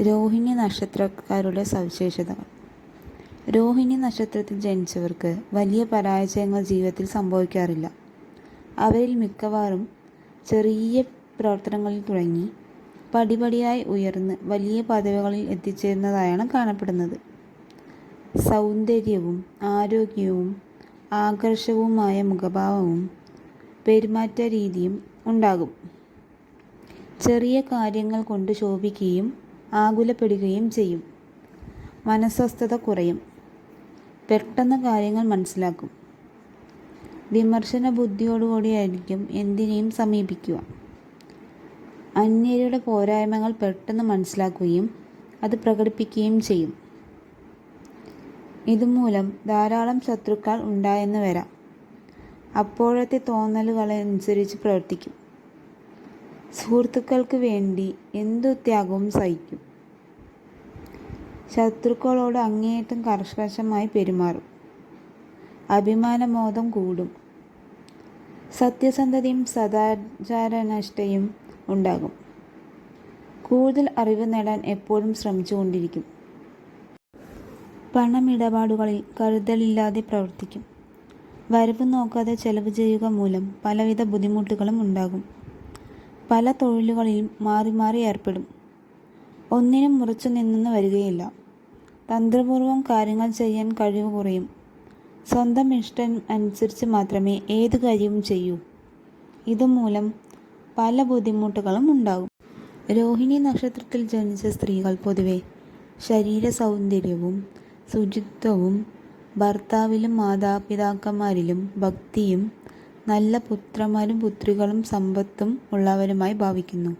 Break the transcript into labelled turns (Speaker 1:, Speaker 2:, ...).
Speaker 1: രോഹിണി നക്ഷത്രക്കാരുടെ സവിശേഷതകൾ. രോഹിണി നക്ഷത്രത്തിൽ ജനിച്ചവർക്ക് വലിയ പരാജയങ്ങൾ ജീവിതത്തിൽ സംഭവിക്കാറില്ല. അവരിൽ മിക്കവാറും ചെറിയ പ്രവർത്തനങ്ങളിൽ തുടങ്ങി പടിപടിയായി ഉയർന്ന് വലിയ പദവികളിൽ എത്തിച്ചേരുന്നതായാണ് കാണപ്പെടുന്നത്. സൗന്ദര്യവും ആരോഗ്യവും ആകർഷകവുമായ മുഖഭാവവും പെരുമാറ്റ രീതിയും ഉണ്ടാകും. ചെറിയ കാര്യങ്ങൾ കൊണ്ട് ശോഭിക്കുകയും ആകുലപ്പെടുകയും ചെയ്യും. മനസ്വസ്ഥത കുറയും. പെട്ടെന്ന് കാര്യങ്ങൾ മനസ്സിലാക്കും. വിമർശന ബുദ്ധിയോടുകൂടിയായിരിക്കും എന്തിനേയും സമീപിക്കുക. അന്യരുടെ പോരായ്മകൾ പെട്ടെന്ന് മനസ്സിലാക്കുകയും അത് പ്രകടിപ്പിക്കുകയും ചെയ്യും. ഇതുമൂലം ധാരാളം ശത്രുക്കൾ ഉണ്ടായെന്ന് വരാം. അപ്പോഴത്തെ തോന്നലുകളനുസരിച്ച് പ്രവർത്തിക്കും. സുഹൃത്തുക്കൾക്ക് വേണ്ടി എന്തു ത്യാഗവും സഹിക്കും. ശത്രുക്കളോട് അങ്ങേയറ്റം കർക്കശമായി പെരുമാറും. അഭിമാനബോധം കൂടും. സത്യസന്ധതയും സദാചാരനിഷ്ഠയും ഉണ്ടാകും. കൂടുതൽ അറിവ് നേടാൻ എപ്പോഴും ശ്രമിച്ചുകൊണ്ടിരിക്കും. പണമിടപാടുകളിൽ കരുതലില്ലാതെ പ്രവർത്തിക്കും. വരവ് നോക്കാതെ ചെലവ് ചെയ്യുക മൂലം പലവിധ ബുദ്ധിമുട്ടുകളും ഉണ്ടാകും. പല തൊഴിലുകളിലും മാറി മാറി ഏർപ്പെടും. ഒന്നിനും മുറിച്ചു നിന്നെന്ന് വരികയില്ല. തന്ത്രപൂർവം കാര്യങ്ങൾ ചെയ്യാൻ കഴിവ് കുറയും. സ്വന്തം ഇഷ്ടം അനുസരിച്ച് മാത്രമേ ഏത് കാര്യവും ചെയ്യൂ. ഇതുമൂലം പല ബുദ്ധിമുട്ടുകളും ഉണ്ടാകും. രോഹിണി നക്ഷത്രത്തിൽ ജനിച്ച സ്ത്രീകൾ പൊതുവെ ശരീര സൗന്ദര്യവും ശുചിത്വവും ഭർത്താവിലും മാതാപിതാക്കന്മാരിലും ഭക്തിയും നല്ല പുത്രന്മാരും പുത്രികളും സമ്പത്തും ഉള്ളവരുമായി ഭാവിക്കുന്നു.